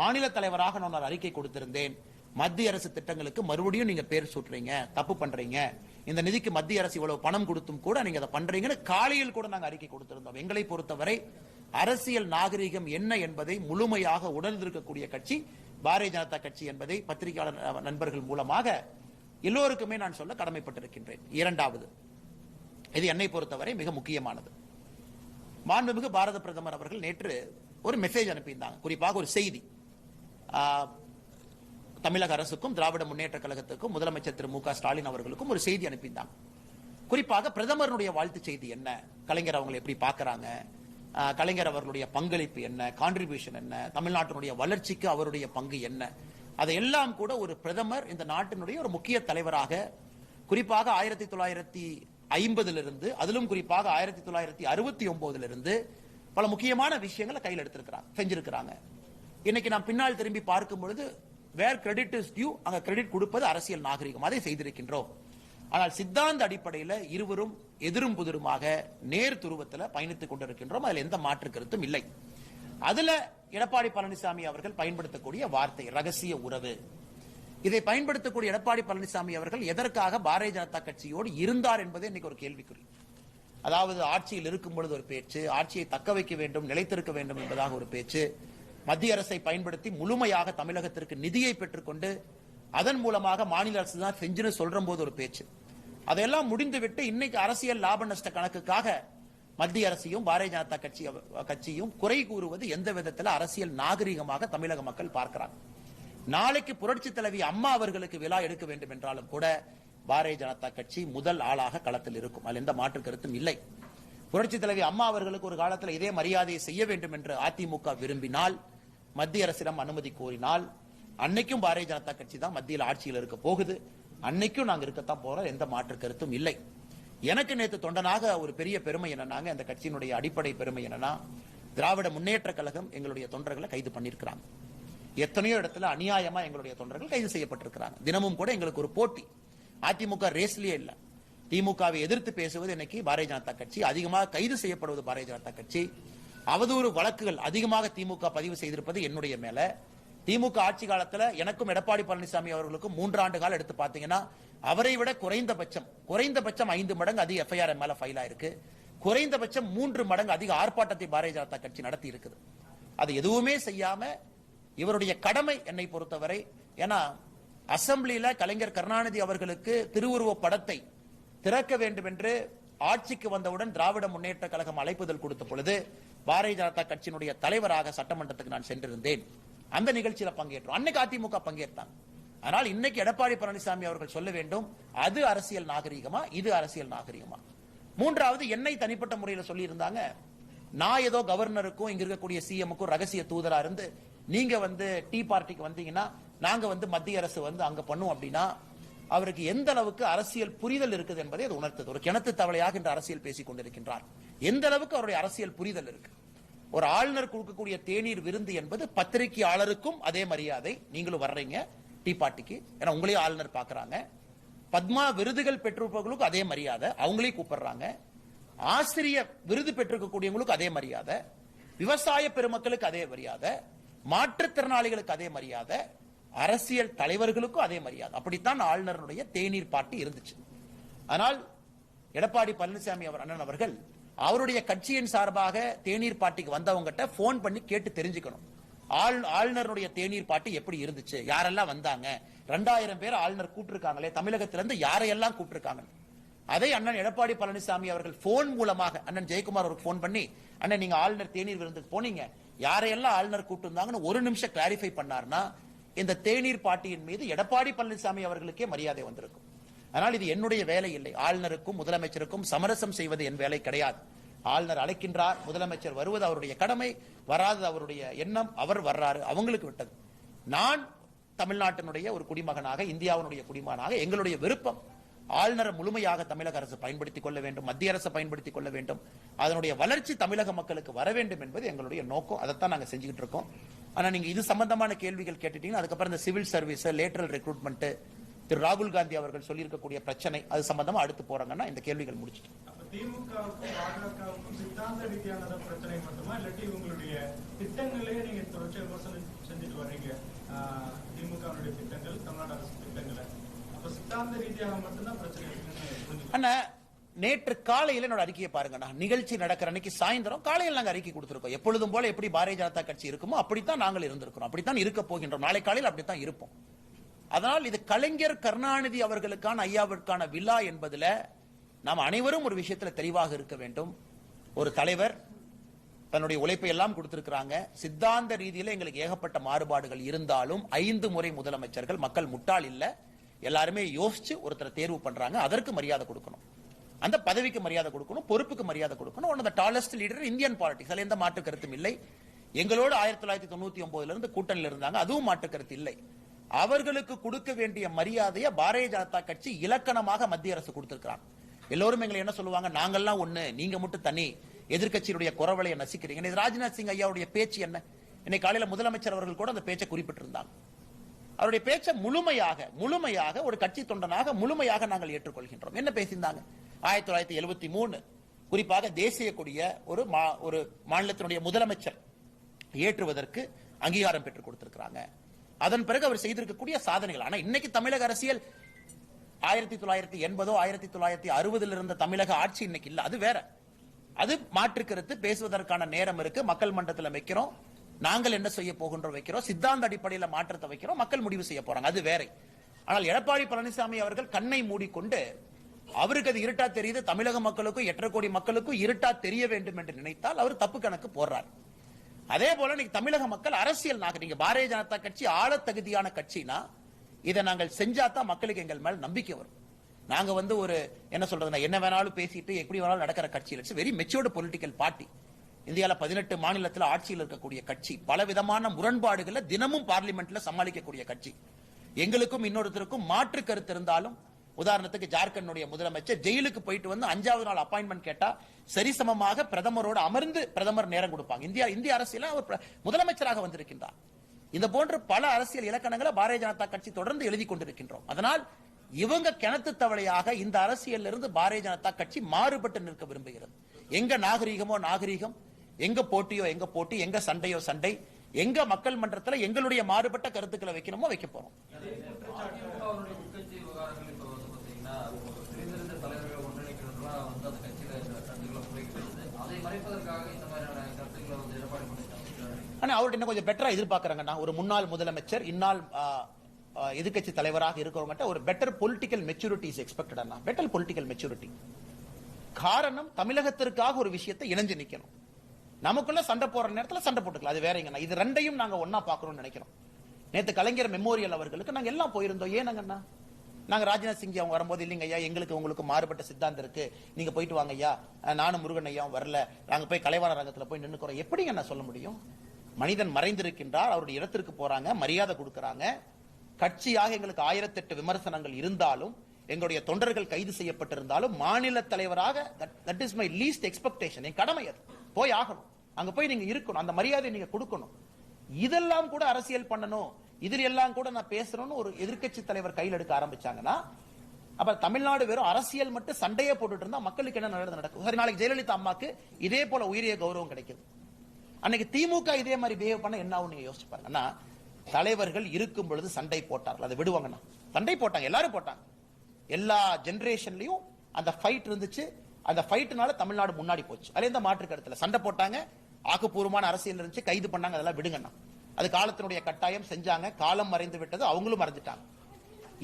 மாநில தலைவராக நான் ஒரு அறிக்கை கொடுத்திருந்தேன். மத்திய அரசு திட்டங்களுக்கு மறுபடியும் நீங்க பேர் சூட்டுறீங்க தப்பு பண்றீங்க. இந்த நிதிக்கு மத்திய அரசு இவ்வளவு பணம் கொடுத்தும் கூட நீங்க அதை பண்றீங்கன்னு காலையில் கூட நாங்க அறிக்கை கொடுத்திருந்தோம். எங்களை பொறுத்தவரை அரசியல் நாகரிகம் என்ன என்பதை முழுமையாக உணர்ந்திருக்கக்கூடிய கட்சி பாரதிய ஜனதா கட்சி என்பதை பத்திரிகையாளர் நண்பர்கள் மூலமாக எல்லோருக்குமே நான் சொல்ல கடமைப்பட்டிருக்கின்றேன். இரண்டாவது இது என்னை பொறுத்தவரை மிக முக்கியமானது. மாண்புமிகு பாரத பிரதமர் அவர்கள் நேற்று ஒரு மெசேஜ் அனுப்பியிருந்தாங்க. குறிப்பாக ஒரு செய்தி. ஆஹ், தமிழக அரசுக்கும் திராவிட முன்னேற்ற கழகத்துக்கும் முதலமைச்சர் திரு மு க ஸ்டாலின் அவர்களுக்கும் ஒரு செய்தி அனுப்பியிருந்தாங்க. குறிப்பாக பிரதமருடைய வாழ்த்து செய்தி என்ன? கலைஞர் அவங்களை எப்படி பார்க்கறாங்க? ஆஹ், கலைஞர் அவர்களுடைய பங்களிப்பு என்ன? கான்ட்ரிபியூஷன் என்ன? தமிழ்நாட்டினுடைய வளர்ச்சிக்கு அவருடைய பங்கு என்ன? அதையெல்லாம் கூட ஒரு பிரதமர் இந்த நாட்டினுடைய ஒரு முக்கிய தலைவராக குறிப்பாக ஆயிரத்தி தொள்ளாயிரத்தி ஐம்பதிலிருந்து அதிலும் குறிப்பாக ஆயிரத்தி தொள்ளாயிரத்தி அறுபத்தி ஒன்பதுலிருந்து பல முக்கியமான விஷயங்களை கையில் எடுத்திருக்கிறாங்க செஞ்சிருக்கிறாங்க. இன்னைக்கு நான் பின்னால் திரும்பி பார்க்கும் பொழுது வேர் கிரெடிட் இஸ் டியூ அங்க கிரெடிட் கொடுப்பது அரசியல் நாகரிகம் அதை செய்திருக்கின்றோம். ஆனால் சித்தாந்த அடிப்படையில் இருவரும் எதிரும் புதிருமாக நேர் துருவத்தில் பயணித்துக் கொண்டிருக்கின்றோம் அதில் எந்த மாற்று கருத்தும் இல்லை. அதுல எடப்பாடி பழனிசாமி அவர்கள் பயன்படுத்தக்கூடிய வார்த்தை ரகசிய உறவு. இதை பயன்படுத்தக்கூடிய எடப்பாடி பழனிசாமி அவர்கள் எதற்காக பாரதிய ஜனதா கட்சியோடு இருந்தார் என்பதே இன்னைக்கு ஒரு கேள்விக்குறி. அதாவது ஆட்சியில் இருக்கும் பொழுது ஒரு பேச்சு ஆட்சியை தக்க வைக்க வேண்டும் நிலைத்திருக்க வேண்டும் என்பதாக ஒரு பேச்சு மத்திய அரசை பயன்படுத்தி முழுமையாக தமிழகத்திற்கு நிதியை பெற்றுக்கொண்டு அதன் மூலமாக மாநில அரசு தான் செஞ்சுன்னு சொல்ற போது ஒரு பேச்சு. அதெல்லாம் முடிந்துவிட்டு இன்னைக்கு அரசியல் லாப நஷ்ட கணக்குக்காக மத்திய அரசையும் பாரதிய ஜனதா கட்சி கட்சியும் குறை கூறுவது எந்த விதத்தில் அரசியல் நாகரிகமாக தமிழக மக்கள் பார்க்கிறாங்க. நாளைக்கு புரட்சி தலைவி அம்மா அவர்களுக்கு விழா எடுக்க வேண்டும் என்றாலும் கூட பாரதிய ஜனதா கட்சி முதல் ஆளாக களத்தில் இருக்கும். அதில் எந்த மாற்று கருத்தும் இல்லை. புரட்சி தலைவி அம்மா அவர்களுக்கு ஒரு காலத்தில் இதே மரியாதையை செய்ய வேண்டும் என்று அதிமுக விரும்பினால் மத்திய அரசிடம் அனுமதி கோரினால் அன்னைக்கும் பாரதிய ஜனதா கட்சி தான் மத்தியில் ஆட்சியில் இருக்க போகுது. அன்னைக்கும் நாங்கள் இருக்கத்தான் போறோம். எந்த மாற்று கருத்தும் இல்லை. எனக்கு நேற்று தொண்டனாக ஒரு பெரிய பெருமை என்னன்னாங்க அந்த கட்சியினுடைய அடிப்படை பெருமை என்னன்னா திராவிட முன்னேற்ற கழகம் எங்களுடைய தொண்டர்களை கைது பண்ணியிருக்கிறாங்க. எத்தனையோ இடத்துல அநியாயமா எங்களுடைய தொண்டர்கள் கைது செய்யப்பட்டிருக்கிறாங்க. தினமும் கூட எங்களுக்கு ஒரு போட்டி. அதிமுக ரேஸ்லயே இல்லை. திமுகவை எதிர்த்து பேசுவது இன்னைக்கு பாரதிய ஜனதா கட்சி. அதிகமாக கைது செய்யப்படுவது பாரதிய ஜனதா கட்சி. அவதூறு வழக்குகள் அதிகமாக திமுக பதிவு செய்திருப்பது என்னுடைய மேல. திமுக ஆட்சி காலத்துல எனக்கும் எடப்பாடி பழனிசாமி அவர்களுக்கும் மூன்று ஆண்டு காலம் எடுத்து பாத்தீங்கன்னா அவரை விட குறைந்தபட்சம் குறைந்தபட்சம் ஐந்து மடங்கு அதிக எஃப்ஐஆர் மேல ஃபைல் ஆயிருக்கு. குறைந்தபட்சம் மூன்று மடங்கு அதிக ஆர்ப்பாட்டத்தை பாரதிய ஜனதா கட்சி நடத்தி இருக்குது. அது எதுவுமே செய்யாம இவருடைய கடமை என்னை பொறுத்தவரை ஏன்னா அசம்பிளியில கலைஞர் கருணாநிதி அவர்களுக்கு திருவுருவ படத்தை திறக்க வேண்டும் என்று ஆட்சிக்கு வந்தவுடன் திராவிட முன்னேற்ற கழகம் அழைப்புதல் கொடுத்த பொழுது பாரதிய ஜனதா கட்சியினுடைய தலைவராக சட்டமன்றத்துக்கு நான் சென்றிருந்தேன். அந்த நிகழ்ச்சியில பங்கேற்றோம். அன்னைக்கு அதிமுக பங்கேற்றாங்க. ஆனால் இன்னைக்கு எடப்பாடி பழனிசாமி அவர்கள் சொல்ல வேண்டும் அது அரசியல் நாகரிகமா இது அரசியல் நாகரிகமா? மூன்றாவது என்னை தனிப்பட்ட முறையில் சொல்லி இருந்தாங்க நான் ஏதோ கவர்னருக்கும் இங்க இருக்கக்கூடிய சிஎம்முக்கும் ரகசிய தூதரா இருந்து நீங்க வந்து டீ பார்ட்டிக்கு வந்தீங்கன்னா நாங்க வந்து மத்திய அரசு வந்து அங்க பண்ணுவோம் அப்படின்னா அவருக்கு எந்த அளவுக்கு அரசியல் புரிதல் இருக்குது என்பதை அது உணர்த்தது. ஒரு கிணத்து தவளையாக இந்த அரசியல் பேசிக் கொண்டிருக்கின்றார். எந்த அளவுக்கு அவருடைய அரசியல் புரிதல் இருக்கு? ஒரு ஆளுநர் கொடுக்கக்கூடிய தேநீர் விருந்து என்பது பத்திரிகையாளருக்கும் அதே மரியாதை. நீங்களும் வர்றீங்க. டீ பார்ட்டிக்கு ஏன்னா உங்களையும் ஆளுநர் பார்க்குறாங்க. பத்மா விருதுகள் பெற்றிருப்பவர்களுக்கும் அதே மரியாதை அவங்களையும் கூப்பிடுறாங்க. ஆசிரிய விருது பெற்றிருக்கக்கூடியவங்களுக்கு அதே மரியாதை விவசாய பெருமக்களுக்கு அதே மரியாதை மாற்றுத்திறனாளிகளுக்கு அதே மரியாதை அரசியல் தலைவர்களுக்கும் அதே மரியாதை. அப்படித்தான் ஆளுநருடைய தேநீர் பாட்டு இருந்துச்சு. ஆனால் எடப்பாடி பழனிசாமி அவர் அண்ணன் அவர்கள் அவருடைய கட்சியின் சார்பாக தேநீர் பாட்டிக்கு வந்தவங்ககிட்ட போன் பண்ணி கேட்டு தெரிஞ்சுக்கணும். ஆள் ஆளுநருடைய தேநீர் பாட்டு எப்படி இருந்துச்சு? யாரெல்லாம் வந்தாங்க? ரெண்டாயிரம் பேர் ஆளுநர் கூட்டிருக்காங்களே தமிழகத்திலிருந்து யாரையெல்லாம் கூப்பிட்டுருக்காங்க? அதை அண்ணன் எடப்பாடி பழனிசாமி அவர்கள் போன் மூலமாக அண்ணன் ஜெயக்குமார் அவருக்கு போன் பண்ணி அண்ணன் நீங்க ஆளுநர் தேநீர் விருந்துக்கு போனீங்க. யாரையெல்லாம் ஆளுநர் கூப்பிட்டு இருந்தாங்கன்னு ஒரு நிமிஷம் கிளாரிஃபை பண்ணார்னா இந்த தேநீர் பாட்டியின் மீது எடப்பாடி பழனிசாமி அவர்களுக்கே மரியாதை வந்திருக்கும். ஆனால் இது என்னுடைய வேலை இல்லை. ஆளுநருக்கும் முதலமைச்சருக்கும் சமரசம் செய்வது என் வேலை கிடையாது. ஆளுநர் அழைக்கின்றார் முதலமைச்சர் வருவது அவருடைய கடமை வராதது அவருடைய எண்ணம் அவர் வர்றாரு அவங்களுக்கு விட்டது. நான் தமிழ்நாட்டினுடைய ஒரு குடிமகனாக இந்தியாவினுடைய குடிமகனாக எங்களுடைய விருப்பம் ஆளுநரை முழுமையாக தமிழக அரசு பயன்படுத்திக் கொள்ள வேண்டும் மத்திய அரசு பயன்படுத்திக் கொள்ள வேண்டும் அதனுடைய வளர்ச்சி தமிழக மக்களுக்கு வர வேண்டும் என்பது எங்களுடைய நோக்கம் அதைத்தான் நாங்கள் செஞ்சுக்கிட்டு இருக்கோம். ஆனா நீங்க இது சம்பந்தமான கேள்விகள் கேட்டுட்டீங்கன்னா அதுக்கப்புறம் இந்த civil service lateral recruitment Thiru ராகுல் காந்தி அவர்கள் சொல்லியிருக்கக்கூடிய பிரச்சனை அது சம்பந்தமா அடுத்து போறாங்கன்னா இந்த கேள்விகள் முடிச்சுட்டு. திமுகவுக்கும் பாஜகவுக்கும் சித்தாந்த ரீதியான பிரச்சனை மட்டுமா? இல்லாட்டி உங்களுடைய திட்டங்களே நீங்க தொடர்ச்சி விமர்சனம் செஞ்சுட்டு வர்றீங்க திமுகவுடைய திட்டங்கள் தமிழ்நாடு அரசு திட்டங்களை. அப்ப சித்தாந்த ரீதியாக மட்டும்தான் பிரச்சனை இருக்குன்னு அண்ணா நேற்று காலையில் என்னோட அறிக்கையை பாருங்கண்ணா நிகழ்ச்சி நடக்கிற அன்னைக்கு சாயந்தரம் காலையில் நாங்கள் அறிக்கை கொடுத்துருக்கோம். எப்பொழுதும் போல எப்படி பாரதிய ஜனதா கட்சி இருக்குமோ அப்படித்தான் நாங்கள் இருந்திருக்கிறோம். அப்படித்தான் இருக்க போகின்றோம். நாளை காலையில் அப்படித்தான் இருப்போம். அதனால் இது கலைஞர் கருணாநிதி அவர்களுக்கான ஐயாவிற்கான விழா என்பதில் நாம் அனைவரும் ஒரு விஷயத்துல தெளிவாக இருக்க வேண்டும். ஒரு தலைவர் தன்னுடைய உழைப்பை எல்லாம் கொடுத்திருக்கிறாங்க. சித்தாந்த ரீதியில எங்களுக்கு ஏகப்பட்ட மாறுபாடுகள் இருந்தாலும் ஐந்து முறை முதலமைச்சர்கள் மக்கள் முட்டாள் இல்லை. எல்லாருமே யோசிச்சு ஒருத்தரை தேர்வு பண்றாங்க. அதற்கு மரியாதை கொடுக்கணும். அந்த பதவிக்கு மரியாதை கொடுக்கணும். பொறுப்புக்கு மரியாதை கொடுக்கணும். One of the tallest leader Indian politics அதில் எந்த மாற்று கருத்தும் இல்லை. எங்களோடு ஆயிரத்தி தொள்ளாயிரத்தி தொண்ணூத்தி ஒன்பதுல இருந்து கூட்டணியில் இருந்தாங்க. அதுவும் மாற்று கருத்து இல்லை. அவர்களுக்கு கொடுக்க வேண்டிய மரியாதையை பாரதிய ஜனதா கட்சி இலக்கணமாக மத்திய அரசு கொடுத்திருக்கிறாங்க எல்லோரும் எங்களை என்ன சொல்லுவாங்க? நாங்கள்லாம் ஒண்ணு நீங்க மட்டும் தனி. எதிர்க்கட்சியுடைய குறவலையை நசிக்கிறீங்க இது ராஜ்நாத் சிங் ஐயாவுடைய பேச்சு என்ன? இன்னைக்கு காலையில முதலமைச்சர் அவர்கள் கூட அந்த பேச்சை குறிப்பிட்டிருந்தாங்க. அவருடைய பேச்சை முழுமையாக முழுமையாக ஒரு கட்சி தொண்டனாக முழுமையாக நாங்கள் ஏற்றுக்கொள்கின்றோம். என்ன பேசியிருந்தாங்க? ஆயிரத்தி தொள்ளாயிரத்தி எழுபத்தி மூணு குறிப்பாக தேசிய கொடிய ஒரு மா- ஒரு மாநிலத்தினுடைய முதலமைச்சர் ஏற்றுவதற்கு அங்கீகாரம் பெற்றுக் கொடுத்திருக்கிறாங்க. அதன் பிறகு அவர் செய்திருக்கக்கூடிய சாதனைகள். ஆனா இன்னைக்கு தமிழக அரசியல் ஆயிரத்தி தொள்ளாயிரத்தி எண்பதோ ஆயிரத்தி தொள்ளாயிரத்தி அறுபதுல இருந்த தமிழக ஆட்சி இன்னைக்கு இல்ல. அது வேற. அது மாற்று கருத்து பேசுவதற்கான நேரம் இருக்கு. மக்கள் மன்றத்தில் வைக்கிறோம். நாங்கள் என்ன செய்ய போகின்றோம் வைக்கிறோம். சித்தாந்த அடிப்படையில மாற்றத்தை வைக்கிறோம். மக்கள் முடிவு செய்ய போறாங்க. அது வேற. ஆனால் எடப்பாடி பழனிசாமி அவர்கள் கண்ணை மூடிக்கொண்டு அவருக்கு அது இருட்டா தெரியுது. தமிழக மக்களுக்கும் எட்டரை கோடி மக்களுக்கும் இருட்டா தெரிய வேண்டும் என்று நினைத்தால் அவர் தப்பு கணக்கு போடுறார். அதே போல இன்னைக்கு தமிழக மக்கள் அரசியல் நாக நீங்க பாரதிய ஜனதா கட்சி ஆள தகுதியான கட்சினா இதை நாங்கள் செஞ்சாதான் மக்களுக்கு எங்கள் மேல் நம்பிக்கை வரும். நாங்க வந்து ஒரு என்ன சொல்றதுன்னா என்ன வேணாலும் பேசிட்டு எப்படி வேணாலும் நடக்கிற கட்சி it's very matured political party இந்தியால பதினெட்டு மாநிலத்தில் ஆட்சியில் இருக்கக்கூடிய கட்சி பல விதமான முரண்பாடுகளை தினமும் பார்லிமெண்ட்ல சமாளிக்கக்கூடிய கட்சி. எங்களுக்கும் இன்னொருத்தருக்கும் மாற்று கருத்து இருந்தாலும் உதாரணத்துக்கு ஜார்க்கண்டுடைய முதலமைச்சர் ஜெயிலுக்கு போயிட்டு வந்து அஞ்சாவது நாள் அப்பாயின்மெண்ட் கேட்டா சரிசமமாக பிரதமரோடு அமர்ந்து பிரதமர் நேரம் கொடுப்பாங்க. இந்தியா இந்திய அரசியல அவர் முதலமைச்சராக வந்திருக்கின்றார். இந்த போன்ற பல அரசியல் இலக்கணங்களை பாரதிய ஜனதா கட்சி தொடர்ந்து எழுதி கொண்டிருக்கின்றோம். அதனால் இவங்க கிணத்து தவளையாக இந்த அரசியல் இருந்து பாரதிய ஜனதா கட்சி மாறுபட்டு நிற்க விரும்புகிறது. எங்க நாகரீகமோ நாகரீகம் எங்க போட்டியோ எங்க போட்டி எங்க சண்டையோ சண்டை எங்க மக்கள் மன்றத்துல எங்களுடைய மாறுபட்ட கருத்துக்களை வைக்கணுமோ வைக்க போறோம் அதிமுகவுடைய உட்கட்சி விவகாரங்கள் இப்ப வந்து பாத்தீங்கன்னா பிரிந்திருந்த தலைவர்கள் ஒன்றிணைக்கிறதுலாம் வந்து அந்த கட்சியில சில கருத்துக்களை முறைக்கிறது அதை மறைப்பதற்காக இந்த மாதிரியான கருத்துக்களை வந்து எடப்பாடி பழனிசாமி சொல்றாரு. அவர்கிட்ட இன்னும் கொஞ்சம் பெட்டரா எதிர்பார்க்கறாங்கண்ணா ஒரு முன்னாள் முதலமைச்சர் இந்நாள் எதிர்கட்சி தலைவராக இருக்கிறவங்ககிட்ட ஒரு better political maturity is expected Anna. Better political maturity காரணம் தமிழகத்திற்காக ஒரு விஷயத்தை இணைஞ்சு நிக்கணும். நமக்குள்ள சண்டை போற நேரத்தில் சண்டை போட்டுக்கலாம். அது வேறங்கண்ணா இது ரெண்டையும் நாங்க ஒன்னா பார்க்கணும்னு நினைக்கிறோம். நேற்று கலைஞர் மெமோரியல் அவர்களுக்கு நாங்க எல்லாம் போயிருந்தோம். ஏனங்கண்ணா நாங்க ராஜ்நாத் சிங் அவங்க வரும்போது இல்லைங்க ஐயா எங்களுக்கு உங்களுக்கு மாறுபட்ட சித்தாந்தம் இருக்கு. நீங்க போயிட்டு வாங்க ஐயா. நானும் முருகன் ஐயாவும் வரல. நாங்க போய் கலைவாணர் ரங்கத்துல போய் நின்னுக்கிறோம். எப்படிங்க நான் சொல்ல முடியும்? மனிதன் மறைந்திருக்கின்றார் அவருடைய இடத்திற்கு போறாங்க மரியாதை கொடுக்கறாங்க. கட்சியாக எங்களுக்கு ஆயிரத்தெட்டு விமர்சனங்கள் இருந்தாலும் எங்களுடைய தொண்டர்கள் கைது செய்யப்பட்டிருந்தாலும் மாநில தலைவராக that is my least expectation என் கடமை அது. போய் ஆகணும். அங்க போய் நீங்க இருக்கணும். அந்த மரியாதையை நீங்க கொடுக்கணும். இதெல்லாம் கூட அரசியல் பண்ணணும். இதில் எல்லாம் கூட நான் பேசணும்னு ஒரு எதிர்க்கட்சி தலைவர் கையில் எடுக்க ஆரம்பிச்சாங்கன்னா அப்ப தமிழ்நாடு வெறும் அரசியல் மட்டும் சண்டையே போட்டுட்டு இருந்தா மக்களுக்கு என்ன நல்லது நடக்கும்? சரி நாளைக்கு ஜெயலலிதா அம்மாக்கு இதே போல உயரிய கௌரவம் கிடைக்குது. அன்னைக்கு திமுக இதே மாதிரி பிஹேவ் பண்ண என்ன ஆகும்? நீங்க யோசிச்சு பாருங்க. தலைவர்கள் இருக்கும் பொழுது சண்டை போட்டார்கள். அதை விடுவாங்கண்ணா சண்டை போட்டாங்க. எல்லாரும் போட்டாங்க. எல்லா ஜென்ரேஷன்லயும் அந்த ஃபைட் இருந்துச்சு. அந்த ஃபைட்டுனால தமிழ்நாடு முன்னாடி போச்சு. அதுல எந்த மாற்று கருத்துல? சண்டை போட்டாங்க. ஆக்கப்பூர்வமான அரசியல் இருந்துச்சு. கைது பண்ணாங்க. அதெல்லாம் விடுங்கண்ணா அது காலத்தினுடைய கட்டாயம். செஞ்சாங்க. காலம் மறைந்து விட்டது. அவங்களும் மறைஞ்சிட்டாங்க.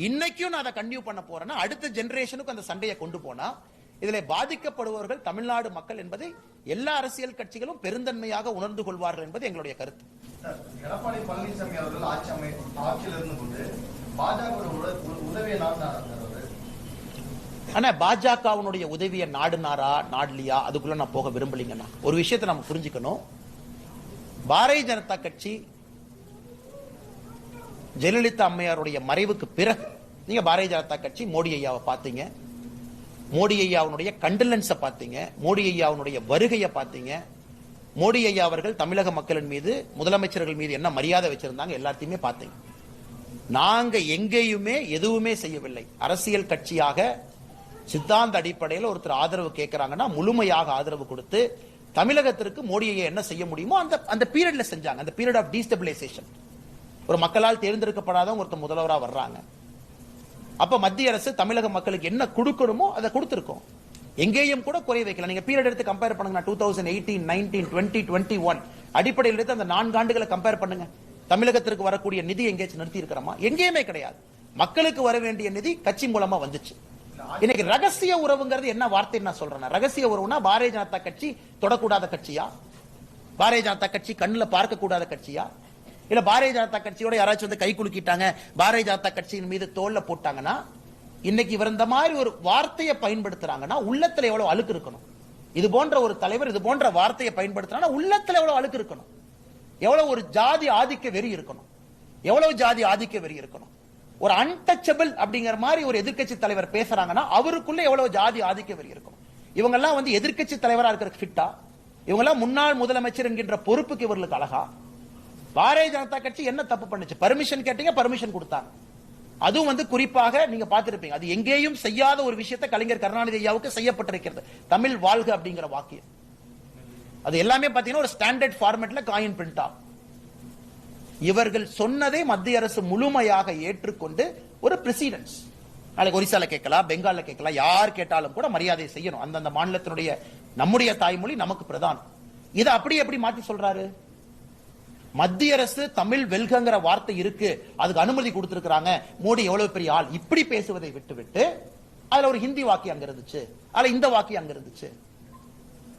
இன்னைக்கும் நான் அதை கண்டினியூ பண்ண போறேன்னா அடுத்த ஜென்ரேஷனுக்கு அந்த சண்டையை கொண்டு போனா இதுல பாதிக்கப்படுபவர்கள் தமிழ்நாடு மக்கள் என்பதை எல்லா அரசியல் கட்சிகளும் பெருந்தன்மையாக உணர்ந்து கொள்வார்கள் என்பது எங்களுடைய கருத்து. எடப்பாடி பழனிசாமி அவர்கள் ஆட்சி அமை ஆட்சியில் இருந்து கொண்டு பாஜக உதவியை ஆனா பாஜகவினுடைய உதவியை நாடுனாரா நாடலியா? அதுக்குள்ள நான் போக விரும்பலீங்கண்ணா ஒரு விஷயத்தை நம்ம புரிஞ்சுக்கணும். பாரதிய ஜனதா கட்சி ஜெயலலிதா அம்மையாருடைய மறைவுக்கு பிறகு நீங்க பாரதிய ஜனதா கட்சி மோடி ஐயாவை பார்த்தீங்க. மோடி ஐயாவுடைய கண்டலன்ஸை பார்த்தீங்க. மோடி ஐயாவுடைய வருகையை பார்த்தீங்க. மோடி ஐயா அவர்கள் தமிழக மக்களின் மீது முதலமைச்சர்கள் மீது என்ன மரியாதை வச்சிருந்தாங்க எல்லாத்தையுமே பார்த்தீங்க. நாங்க எங்கேயுமே எதுவுமே செய்யவில்லை. அரசியல் கட்சியாக சித்தாந்த அடிப்படையில் ஒருத்தர் ஆதரவு கேட்கிறாங்கன்னா முழுமையாக ஆதரவு கொடுத்து தமிழகத்திற்கு மோடியை என்ன செய்ய முடியுமோ அந்த அந்த பீரியட்ல செஞ்சாங்க. அந்த பீரியட் ஆஃப் டிஸ்டபிளைசேஷன் ஒரு மக்களால் தேர்ந்தெடுக்கப்படாதவங்க ஒருத்தர் முதல்வராக வர்றாங்க. அப்ப மத்திய அரசு தமிழக மக்களுக்கு என்ன கொடுக்கணுமோ அதை கொடுத்துருக்கோம். எங்கேயும் கூட குறை வைக்கல. நீங்க பீரியட் எடுத்து கம்பேர் பண்ணுங்க two thousand eighteen nineteen twenty twenty one அடிப்படையில் எடுத்து அந்த நான்கு ஆண்டுகளை கம்பேர் பண்ணுங்க. தமிழகத்திற்கு வரக்கூடிய நிதி எங்கேயாச்சும் நிறுத்தி இருக்கிறோமா எங்கேயுமே கிடையாது. மக்களுக்கு வர வேண்டிய நிதி கட்சி மூலமா வந்துச்சு. இன்னைக்கு ரகசிய உறவுங்கிறது என்ன வார்த்தை நான் சொல்றேன். ரகசிய உறவுனா பாரதிய ஜனதா கட்சி தொடக்கூடாத கட்சியா? பாரதிய ஜனதா கட்சி கண்ணுல பார்க்க கூடாத கட்சியா? இல்ல பாரதிய ஜனதா கட்சியோட யாராச்சும் வந்து கை குலுக்கிட்டாங்க பாரதிய ஜனதா கட்சியின் மீது தோல்ல போட்டாங்கன்னா இன்னைக்கு இவர் இந்த மாதிரி ஒரு வார்த்தையை பயன்படுத்துறாங்கன்னா உள்ளத்துல எவ்வளவு அழுக்கு இருக்கணும்? இது போன்ற ஒரு தலைவர் இது போன்ற வார்த்தையை பயன்படுத்துறாங்கன்னா உள்ளத்துல எவ்வளவு அழுக்கு இருக்கணும்? எவ்வளவு ஒரு ஜாதி ஆதிக்க வெறி இருக்கணும்? எவ்வளவு ஜாதி ஆதிக்க வெறி இருக்கணும்? ஒரு அன்டச்சபிள் அப்படிங்கிற மாதிரி ஒரு எதிர்க்கட்சி தலைவர் பேசுறாங்கன்னா அவருக்குள்ள எவ்வளவு ஜாதி ஆதிக்க வெறி இருக்கணும்? இவங்க எல்லாம் வந்து எதிர்க்கட்சி தலைவரா இருக்கிற ஃபிட்டா இவங்க எல்லாம் முன்னாள் முதலமைச்சர் என்கின்ற பொறுப்புக்கு இவர்களுக்கு அழகா? பாரதிய ஜனதா கட்சி என்ன தப்பு பண்ணுச்சு? பர்மிஷன் கேட்டீங்க பர்மிஷன் கொடுத்தாங்க. அதுவும் வந்து குறிப்பாக நீங்க பார்த்திருப்பீங்க. அது எங்கேயும் செய்யாத ஒரு விஷயத்தை கலைஞர் கருணாநிதி ஐயாவுக்கு செய்யப்பட்டிருக்கிறது. தமிழ் வாழ்க அப்படிங்கிற வாக்கியம். அது எல்லாமே பாத்தீங்கன்னா ஒரு ஸ்டாண்டர்ட் ஃபார்மேட்ல காயின் பிரிண்ட் ஆகும். இவர்கள் சொன்னதை மத்திய அரசு முழுமையாக ஏற்றுக்கொண்டு ஒரு பிரசிடென்ஸ் நாளைக்கு ஒரிசால கேட்கலாம் பெங்கால்ல கேட்கலாம் யார் கேட்டாலும் கூட மரியாதை செய்யணும். அந்தந்த மாநிலத்தினுடைய நம்முடைய தாய்மொழி நமக்கு பிரதானம். இதை அப்படி எப்படி மாத்தி சொல்றாரு? மத்திய அரசு தமிழ் வெல்கங்கிற வார்த்தை இருக்கு. அதுக்கு அனுமதி கொடுத்திருக்கிறாங்க. மோடி எவ்வளவு பெரிய ஆள்? இப்படி பேசுவதை விட்டு விட்டு அதுல ஒரு ஹிந்தி வாக்கியம் அங்க இருந்துச்சு. அதுல இந்த வாக்கியம் அங்க இருந்துச்சு.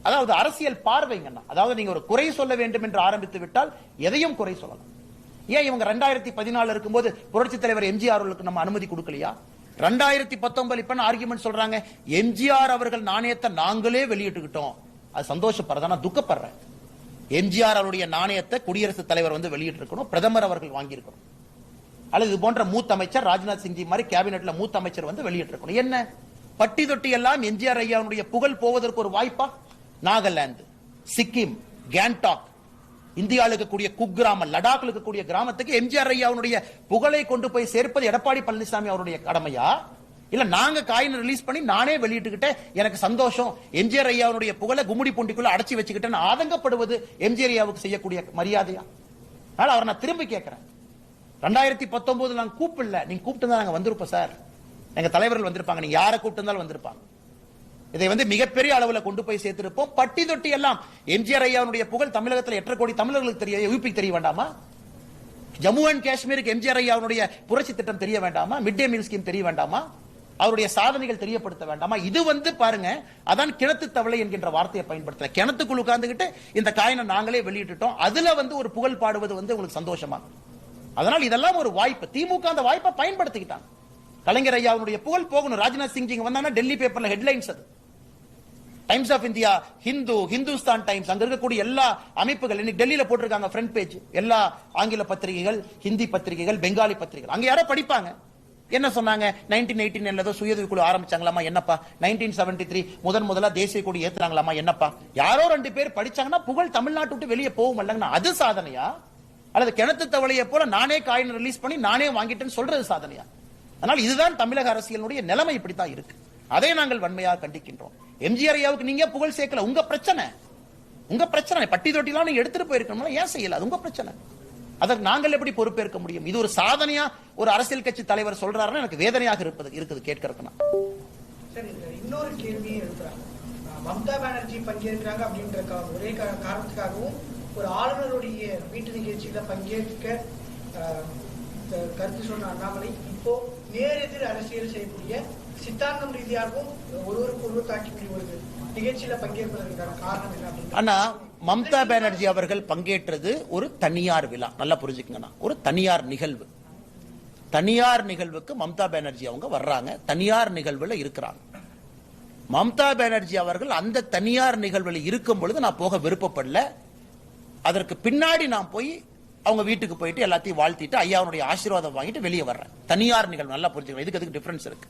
அதாவது அரசியல் பார்வைங்கண்ணா. அதாவது நீங்க ஒரு குறை சொல்ல வேண்டும் என்று ஆரம்பித்து விட்டால் எதையும் குறை சொல்லலாம். ஏன் இவங்க ரெண்டாயிரத்தி பதினாலு இருக்கும்போது புரட்சி தலைவர் எம்ஜிஆர் அவர்களுக்கு நம்ம அனுமதி கொடுக்கலையா? ரெண்டாயிரத்தி பத்தொன்பது இப்ப ஆர்குமெண்ட் சொல்றாங்க? எம்ஜிஆர் அவர்கள் நாணயத்தை நாங்களே வெளியிட்டுக்கிட்டோம். அது சந்தோஷப்படுறதா நான் துக்கப்படுறேன். எம்ஜிஆர் அவருடைய நாணயத்தை குடியரசுத் தலைவர் வந்து வெளியிட்டிருக்கணும் பிரதமர் அவர்கள் வாங்கியிருக்கணும். அல்லது இது போன்ற மூத்த அமைச்சர் ராஜ்நாத் சிங்ஜி மாதிரி கேபினெட்ல மூத்த அமைச்சர் வந்து வெளியிட்டிருக்கணும். என்ன? பட்டி தொட்டி எல்லாம் எம்ஜிஆர் ஐயாவுடைய புகழ் போவதற்கு ஒரு வாய்ப்பா? நாகாலாந்து சிக்கிம் கேங்டாக். இந்தியாவில் இருக்கக்கூடிய குக்கிராமம் லடாக்ல இருக்கக்கூடிய கிராமத்துக்கு எம்ஜிஆர் ஐயாவுடைய புகழை கொண்டு போய் சேர்ப்பது எடப்பாடி பழனிசாமி அவருடைய கடமையா? இல்ல நாங்க காயின் ரிலீஸ் பண்ணி நானே வெளியிட்டுக்கிட்டேன் எனக்கு சந்தோஷம். எம்ஜிஆர் ஐயாவுடைய புகழை கும்முடி பூண்டிக்குள்ள அடைச்சி வச்சுக்கிட்டேன்னு ஆதங்கப்படுவது எம்ஜிஆர் ஐயாவுக்கு செய்யக்கூடிய மரியாதையா? அதனால அவரை நான் திரும்பி கேட்கிறேன். ரெண்டாயிரத்தி பத்தொன்பது நாங்க கூப்பிடல. நீங்க கூப்பிட்டு நாங்க வந்திருப்போம் சார். எங்க தலைவர்கள் வந்திருப்பாங்க. நீங்க யாரை கூப்பிட்டு இருந்தாலும் வந்திருப்பாங்க. இதை வந்து மிகப்பெரிய அளவுல கொண்டு போய் சேர்த்திருப்போம். பட்டி தொட்டி எல்லாம் எம்ஜிஆர் ஐயாவுடைய புகழ் தமிழகத்தில் எட்டரை கோடி தமிழர்களுக்கு தெரிய யூபிக்கு தெரிய வேண்டாமா? ஜம்மு அண்ட் காஷ்மீருக்கு எம்ஜிஆர் ஐயாவுடைய புரட்சி திட்டம் தெரிய வேண்டாமா? மிட் டே மீல் ஸ்கீம் தெரிய வேண்டாமா? அவருடைய சாதனைகள் தெரியப்படுத்த வேண்டாமா? இது வந்து பாருங்க அதான் கிணத்து தவளை என்கின்ற வார்த்தையை பயன்படுத்தல கிணத்துக்குள்ள உட்கார்ந்துகிட்டு இந்த காயினை நாங்களே வெளியிட்டுட்டோம். அதுல வந்து ஒரு புகழ் பாடுவது வந்து உங்களுக்கு சந்தோஷமா? அதனால் இதெல்லாம் ஒரு வாய்ப்பு. திமுக அந்த வாய்ப்பை பயன்படுத்திக்கிட்டாங்க. கலைஞர் ஐயாவுடைய புகழ் போகணும். ராஜ்நாத் சிங் இங்க வந்தாங்கன்னா டெல்லி பேப்பர்ல ஹெட்லைன்ஸ் அது. Times of India Hindu Hindustan Times அங்க இருக்கக்கூடிய எல்லா அமைப்புகள் இன்னைக்கு டெல்லியில போட்டிருக்காங்க ஃப்ரண்ட் பேஜ் எல்லா ஆங்கில பத்திரிகைகள் ஹிந்தி பத்திரிகைகள் பெங்காலி பத்திரிகைகள். அங்க யாரோ படிப்பாங்க. என்ன சொன்னாங்க? நைன்டீன் எயிட்டி நைன்ல ஏதோ சுயதவி குழு ஆரம்பிச்சாங்களாமா? என்னப்பா? நைன்டீன் செவன்டி த்ரீ முதன் முதலா தேசிய கொடி ஏத்துறாங்களாமா என்னப்பா? யாரோ ரெண்டு பேர் படிச்சாங்கன்னா புகழ் தமிழ்நாட்டு விட்டு வெளியே போகும் இல்லைங்கன்னா அது சாதனையா? அல்லது கிணத்து தவளையை போல நானே காயின் ரிலீஸ் பண்ணி நானே வாங்கிட்டேன்னு சொல்றது சாதனையா? அதனால் இதுதான் தமிழக அரசியலுடைய நிலைமை இப்படித்தான் இருக்கு. அதை நாங்கள் வன்மையாக கண்டிக்கின்றோம். எம்ஜிஆர் ஐயாவுக்கு நீங்க புகழ் சேர்க்கல. உங்க பிரச்சனை. உங்க பிரச்சனை. பட்டி தொட்டிலாம் நீங்க எடுத்துட்டு போயிருக்கணும் ஏன் செய்யல? அது உங்க பிரச்சனை. அதற்கு நாங்கள் எப்படி பொறுப்பேற்க முடியும்? இது ஒரு சாதனையா ஒரு அரசியல் கட்சி தலைவர் சொல்றாருன்னா எனக்கு வேதனையாக இருப்பது இருக்குது கேட்கறதுக்கு சரி இன்னொரு கேள்வியும் மம்தா பானர்ஜி பங்கேற்கிறாங்க அப்படின்ற ஒரே காரணத்துக்காகவும் ஒரு ஆளுநருடைய வீட்டு நிகழ்ச்சியில பங்கேற்க அஹ், கருத்து சொன்ன அண்ணாமலை இப்போ நேரெதிர் அரசியல் செய்யக்கூடிய சித்தாந்தம் ரீதியாகவும் ஒருவருக்கு ஒருவர் தாக்கி ஒரு அண்ணா மம்தா பானர்ஜி அவர்கள் பங்கேற்றது ஒரு தனியார் விழா. நல்லா புரிஞ்சுக்கங்கண்ணா. ஒரு தனியார் நிகழ்வு. தனியார் நிகழ்வுக்கு மம்தா பானர்ஜி அவங்க வர்றாங்க. தனியார் நிகழ்வுல இருக்கிறாங்க. மம்தா பானர்ஜி அவர்கள் அந்த தனியார் நிகழ்வில் இருக்கும் பொழுது நான் போக விருப்பப்படல. அதற்கு பின்னாடி நான் போய் அவங்க வீட்டுக்கு போயிட்டு எல்லாத்தையும் வாழ்த்திட்டு ஐயாவுடைய ஆசீர்வாதம் வாங்கிட்டு வெளியே வர்றேன். தனியார் நிகழ்வு நல்லா புரிஞ்சுக்கணும். இதுக்கு அதுக்கு டிஃபரன்ஸ் இருக்கு?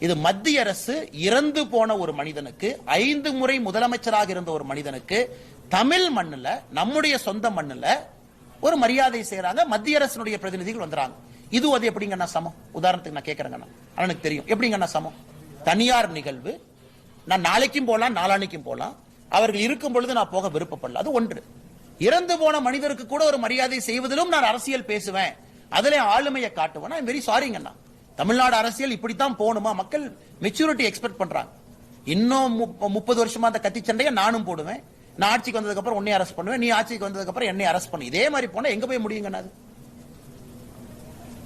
இது மத்திய அரசு இறந்து போன ஒரு மனிதனுக்கு ஐந்து முறை முதலமைச்சராக இருந்த ஒரு மனிதனுக்கு தமிழ் மண்ணுல நம்முடைய சொந்த மண்ணுல ஒரு மரியாதை செய்யறாங்க. மத்திய அரசினுடைய பிரதிநிதிகள் வந்துறாங்க. இது அது எப்படிங்கண்ணா சமம்? உதாரணத்துக்கு நான் கேட்கறேங்கண்ணா எனக்கு தெரியும். எப்படிங்கண்ணா சமம்? தனியார் நிகழ்வு. நான் நாளைக்கும் போலாம் நாளானைக்கும் போலாம். அவர்கள் இருக்கும் பொழுது நான் போக விருப்பப்படல. அது ஒன்று. இறந்து போன மனிதருக்கு கூட ஒரு மரியாதை செய்வதிலும் நான் அரசியல் பேசுவேன். அதுல ஆளுமையை காட்டுவேன். ஐம் வெரி சாரிங்கண்ணா தமிழ்நாடு அரசியல் இப்படித்தான் போகணுமா? மக்கள் மெச்சூரிட்டி எக்ஸ்பெக்ட் பண்றாங்க. இன்னும் முப்பது வருஷமா அந்த கத்தி சண்டையை நானும் போடுவேன். நான் ஆட்சிக்கு வந்ததுக்கு அப்புறம் உன்னை அரெஸ்ட் பண்ணுவேன். நீ ஆட்சிக்கு வந்ததுக்கு அப்புறம் என்னை அரெஸ்ட் பண்ணு. இதே மாதிரி போனா எங்க போய் முடியுங்கண்ணா அது?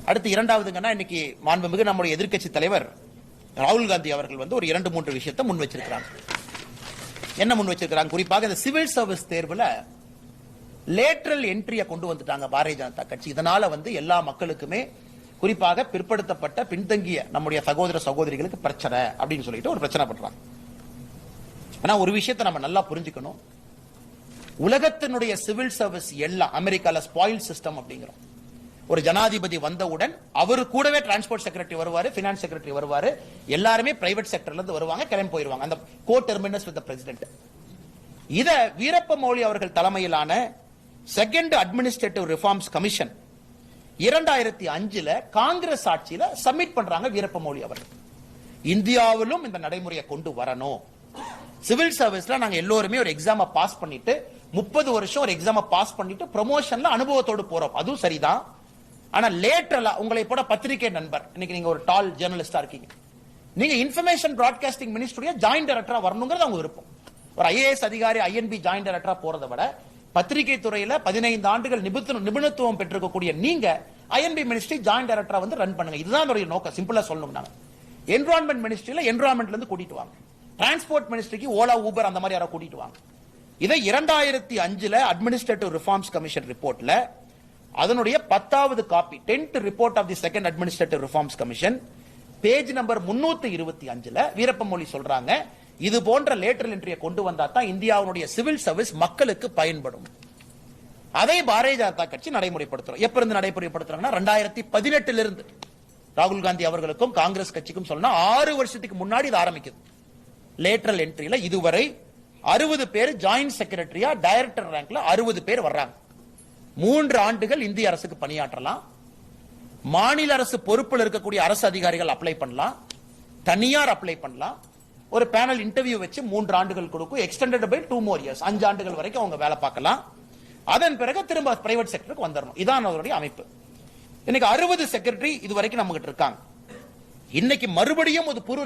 அடுத்து இரண்டாவதுங்கன்னா இன்னைக்கு மாண்புமிகு நம்முடைய எதிர்க்கட்சி தலைவர் ராகுல் காந்தி அவர்கள் வந்து ஒரு இரண்டு மூன்று விஷயத்தை முன் வச்சிருக்கிறாங்க. என்ன முன் வச்சிருக்கிறாங்க? குறிப்பாக இந்த சிவில் சர்வீஸ் தேர்வுல லேட்ரல் என்ட்ரியை கொண்டு வந்துட்டாங்க பாரதிய ஜனதா கட்சி. இதனால வந்து எல்லா மக்களுக்குமே குறிப்பாக பிற்படுத்தப்பட்ட பின்தங்கிய நம்முடைய சகோதர சகோதரிகளுக்கு பிரச்சனை அப்படின்னு சொல்லிட்டு ஒரு பிரச்சனை பண்றாங்க. ஆனா ஒரு விஷயத்தை நம்ம நல்லா புரிஞ்சுக்கணும். உலகத்தினுடைய சிவில் சர்வீஸ் எல்லாம் அமெரிக்கால ஸ்பாயில் சிஸ்டம் அப்படிங்கிறோம். ஒரு ஜனாதிபதி வந்தவுடன் அவரு கூடவே டிரான்ஸ்போர்ட் செக்ரட்டரி வருவாரு பினான்ஸ் செக்ரட்டரி வருவாரு. எல்லாருமே பிரைவேட் செக்டர்ல இருந்து வருவாங்க கிளம்பி போயிருவாங்க. அந்த கோ டெர்மினஸ் வித் பிரசிடென்ட் இத வீரப்ப மௌலி அவர்கள் தலைமையிலான செகண்ட் அட்மினிஸ்ட்ரேட்டிவ் ரிஃபார்ம்ஸ் கமிஷன் இரண்டாயிரத்தி அஞ்சுல காங்கிரஸ் ஆட்சியில சப்மிட் பண்றாங்க வீரப்ப மொழி அவர்கள். இந்தியாவிலும் இந்த நடைமுறையை கொண்டு வரணும். சிவில் சர்வீஸ்ல நாங்க எல்லோருமே ஒரு எக்ஸாம பாஸ் பண்ணிட்டு முப்பது வருஷம் ஒரு எக்ஸாம பாஸ் பண்ணிட்டு ப்ரொமோஷன்ல அனுபவத்தோடு போறோம். அதுவும் சரிதான். ஆனா லேட்டரலா உங்களை போட பத்திரிகை நண்பர் இன்னைக்கு நீங்க ஒரு டால் ஜேர்னலிஸ்டா இருக்கீங்க. நீங்க இன்ஃபர்மேஷன் பிராட்காஸ்டிங் மினிஸ்ட்ரியா ஜாயின்ட் டைரக்டரா வரணுங்கிறது அவங்க விருப்பம். ஒரு ஐஏஎஸ் அதிகாரி ஐஎன்பி ஜாயிண்ட் டைரக்டரா போறதை விட பத்திரிகை துறையில பதினைந்து ஆண்டுகள் நிபுண நிபுணத்துவம் பெற்றிருக்கக்கூடிய நீங்க ஐஎன்பி மினிஸ்ட்ரி ஜாயிண்ட் டைரக்டரா வந்து ரன் பண்ணுங்க. இதுதான் அவருடைய நோக்கம். சிம்பிளா சொல்லணும் நாங்க என்விரான்மெண்ட் மினிஸ்ட்ரியில என்விரான்மெண்ட்ல இருந்து கூட்டிட்டு வாங்க. டிரான்ஸ்போர்ட் மினிஸ்ட்ரிக்கு ஓலா ஊபர் அந்த மாதிரி யாரோ கூட்டிட்டு வாங்க. இதை இரண்டாயிரத்தி அஞ்சுல அட்மினிஸ்ட்ரேட்டிவ் ரிஃபார்ம்ஸ் கமிஷன் ரிப்போர்ட்ல அதனுடைய பத்தாவது copy tenth report of the second administrative reforms commission page number முன்னூத்தி இருபத்தி அஞ்சுல வீரப்பமொழி சொல்றாங்க. இது போன்ற லேட்டரல் என்ட்ரியை கொண்டு வந்தா தான் இந்தியாவுடைய சிவில் சர்வீஸ் மக்களுக்கு பயன்படும். அதை பாரதிய ஜனதா கட்சி நடைமுறைப்படுத்துறோம். எப்ப இருந்து நடைமுறைப்படுத்துறாங்கன்னா ரெண்டாயிரத்தி பதினெட்டுல இருந்து. ராகுல் காந்தி அவர்களுக்கும் காங்கிரஸ் கட்சிக்கும் சொன்னா ஆறு வருஷத்துக்கு முன்னாடி இது ஆரம்பிக்குது. லேட்டரல் என்ட்ரியில இதுவரை அறுபது பேர் ஜாயிண்ட் செக்ரட்டரியா டைரக்டர் ரேங்க்ல அறுபது பேர் வர்றாங்க. மூன்று ஆண்டுகள் இந்திய அரசுக்கு பணியாற்றலாம். மாநில அரசு பொறுப்பில் இருக்கக்கூடிய அரசு அதிகாரிகள் அப்ளை பண்ணலாம். தனியார் அப்ளை பண்ணலாம். ஒரு பேனல் இன்டர்வியூ வச்சு மூன்று ஆண்டுகள் கொடுக்கும். Extended by two more years அஞ்சு ஆண்டுகள் வரைக்கும் அவங்க வேலை பார்க்கலாம். அதன் பிறகு திரும்ப பிரைவேட் செக்டருக்கு வந்துடணும் இதான் அவருடைய அமைப்பு. இன்னைக்கு அறுபது செக்ரட்டரி இது வரைக்கும் நம்ம கிட்ட இருக்காங்க. இன்னைக்கு மறுபடியும் ஒரு புரு